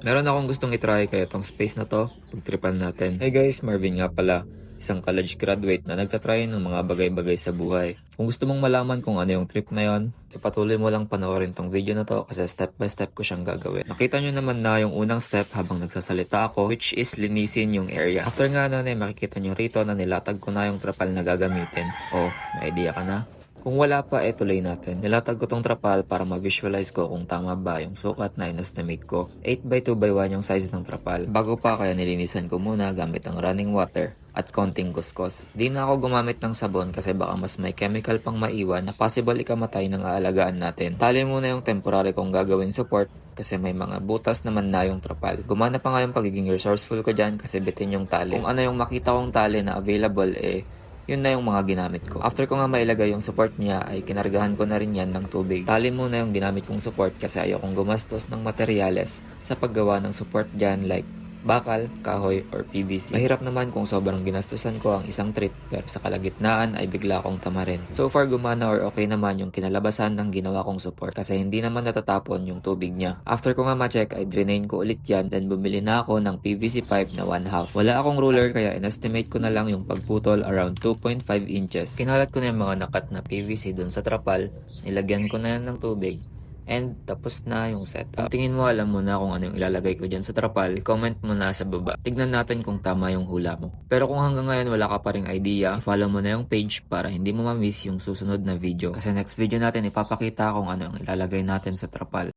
Meron akong gustong itry kaya tong space na to, pagtripan natin. Hey guys, Marvin nga pala. Isang college graduate na nagtatry ng mga bagay-bagay sa buhay. Kung gusto mong malaman kung ano yung trip na yon, ipatuloy mo lang panoorin tong video na to kasi step by step ko siyang gagawin. Nakita nyo naman na yung unang step habang nagsasalita ako which is linisin yung area. After nga nun eh, makikita nyo rito na nilatag ko na yung trapal na gagamitin. Oh, may idea ka na? Kung wala pa, eh tuloy natin. Nilatag ko tong trapal para ma-visualize ko kung tama ba yung sukat na inestimate ko. 8x2x1 yung size ng trapal. Bago pa kaya nilinisan ko muna gamit ang running water at konting kuskus. Di na ako gumamit ng sabon kasi baka mas may chemical pang maiwan na possible ikamatay ng aalagaan natin. Tali muna yung temporary kong gagawin support kasi may mga butas naman na yung trapal. Gumana pa nga yung pagiging resourceful ko dyan kasi bitin yung tali. Kung ano yung makita kong tali na available eh yun na yung mga ginamit ko. After ko nga mailagay yung support niya, ay kinargahan ko na rin yan ng tubig. Tali muna yung ginamit kong support kasi ayokong gumastos ng materyales sa paggawa ng support dyan like bakal, kahoy, or PVC. Mahirap naman kung sobrang ginastusan ko ang isang trip pero sa kalagitnaan ay bigla akong tamarin. So far gumana or okay naman yung kinalabasan ng ginawa kong support kasi hindi naman natatapon yung tubig niya. After ko nga ma-check ay drainain ko ulit yan then bumili na ako ng PVC pipe na 1 half. Wala akong ruler kaya inestimate ko na lang yung pagputol around 2.5 inches. Kinalat ko na yung mga nakat na PVC dun sa trapal, nilagyan ko na yan ng tubig And tapos na yung setup. Tingin mo alam mo na kung ano yung ilalagay ko dyan sa trapal, comment mo na sa baba. Tignan natin kung tama yung hula mo. Pero kung hanggang ngayon wala ka pa ring idea, follow mo na yung page para hindi mo ma-miss yung susunod na video. Kasi next video natin ipapakita kung ano yung ilalagay natin sa trapal.